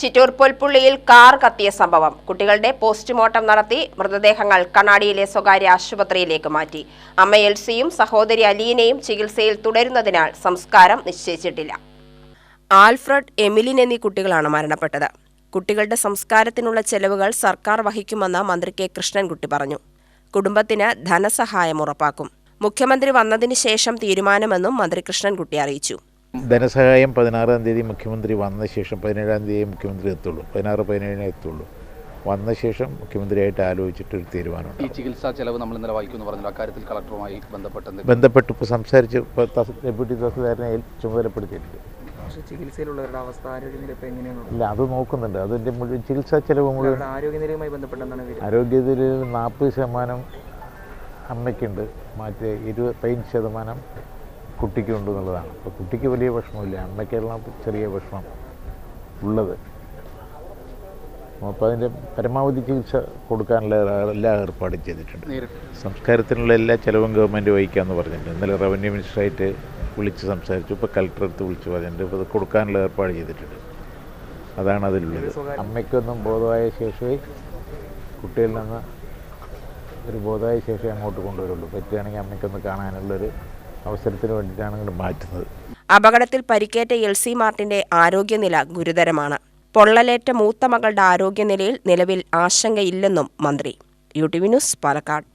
Chittur പൊൽപ്പുള്ളിയിൽ car കത്തിയ സംഭവം. കുട്ടികളുടെ postmortem നടത്തി മൃതദേഹങ്ങൾ കണ്ണാടിയിലെ സ്വകാര്യ ആശുപത്രിയിലേക്ക് മാറ്റി. അമ്മ എൽസിയും സഹോദരി അലീനയും ചികിത്സയിൽ തുടരുന്നതിനാൽ സംസ്കാരം നിശ്ചയിച്ചിട്ടില്ല. ആൽഫ്രഡ് എമിലിൻ എന്നീ കുട്ടികളാണ് മരണപ്പെട്ടത്. കുട്ടികളുടെ സംസ്കാരത്തിനുള്ള ചെലവുകൾ സർക്കാർ വഹിക്കുമെന്ന് മന്ത്രി കെ. കൃഷ്ണൻകുട്ടി പറഞ്ഞു. കുടുംബത്തിന് ധനസഹായം ഉറപ്പാക്കും. മുഖ്യമന്ത്രി വന്നതിന് ശേഷം തീരുമാനമെന്നും മന്ത്രി കൃഷ്ണൻകുട്ടി അറിയിച്ചു. ധനസഹായം പതിനാറാം തീയതി മുഖ്യമന്ത്രി വന്ന ശേഷം പതിനേഴാം തീയതി മുഖ്യമന്ത്രി എത്തുള്ളൂ. പതിനാറ് പതിനേഴിനെ എത്തുള്ളൂ. വന്ന ശേഷം മുഖ്യമന്ത്രിയായിട്ട് ആലോചിച്ചിട്ട് ഒരു തീരുമാനമുണ്ട്. ഈ ചികിത്സാ ചെലവ് നമ്മൾ ഇന്നലെ വായിക്കുമെന്ന് പറഞ്ഞു അക്കാര്യത്തിൽ കളക്ടറുമായി ബന്ധപ്പെട്ട് ബന്ധപ്പെട്ട് ഇപ്പോൾ സംസാരിച്ച് ഡെപ്യൂട്ടി തഹസിൽദാരനെ ചുമതലപ്പെടുത്തിയിട്ടുണ്ട്. ചികിത്സയിലുള്ളവരുടെ അവസ്ഥ ആരോഗ്യനില ഇപ്പോൾ എങ്ങനെയാണ്? ഇല്ല അത് നോക്കുന്നുണ്ട്. അതിന്റെ മുഴുവൻ ചികിത്സാ ചെലവ് മുഴുവൻ ആരോഗ്യനിലയുമായി ബന്ധപ്പെട്ടെന്നാണ് ആരോഗ്യനിലയിൽ ആരോഗ്യത്തിൽ നാൽപ്പത് ശതമാനം അമ്മയ്ക്കുണ്ട്. മറ്റേ ഇരുപത് പതിനഞ്ച് ശതമാനം കുട്ടിക്കുണ്ട് എന്നുള്ളതാണ് അപ്പോൾ കുട്ടിക്ക് വലിയ വിഷമമില്ല. അമ്മയ്ക്കുള്ള ചെറിയ വിഷമം ഉള്ളത്. അപ്പോൾ അതിന്റെ പരമാവധി ചികിത്സ കൊടുക്കാനുള്ള എല്ലാ ഏർപ്പാടും ചെയ്തിട്ടുണ്ട്. സംസ്കാരത്തിനുള്ള എല്ലാ ചിലവും ഗവൺമെന്റ് വഹിക്കാമെന്ന് പറഞ്ഞിട്ടുണ്ട്. ഇന്നലെ റവന്യൂ മിനിസ്റ്ററായിട്ട് വിളിച്ച് സംസാരിച്ചു. ഇപ്പോൾ കളക്ടർ അടുത്ത് വിളിച്ച് പറഞ്ഞിട്ടുണ്ട്. ഇപ്പോൾ അത് കൊടുക്കാനുള്ള ഏർപ്പാട് ചെയ്തിട്ടുണ്ട്. അതാണ് അതിലുള്ളത്. അമ്മയ്ക്കൊന്നും ബോധമായ ശേഷമേ കുട്ടിയിൽ നിന്ന് ഒരു ബോധമായ ശേഷമേ അങ്ങോട്ട് കൊണ്ടുവരുള്ളൂ. പറ്റുകയാണെങ്കിൽ അമ്മയ്ക്കൊന്ന് കാണാനുള്ളൊരു അവസരത്തിന് വേണ്ടിയിട്ടാണ് മാറ്റുന്നത്. അപകടത്തിൽ പരിക്കേറ്റ എൽ സി മാർട്ടിന്റെ ആരോഗ്യനില ഗുരുതരമാണ്. പൊള്ളലേറ്റ മൂത്ത മകളുടെ ആരോഗ്യനിലയിൽ നിലവിൽ ആശങ്കയില്ലെന്നും മന്ത്രി. U T V news Palakkad.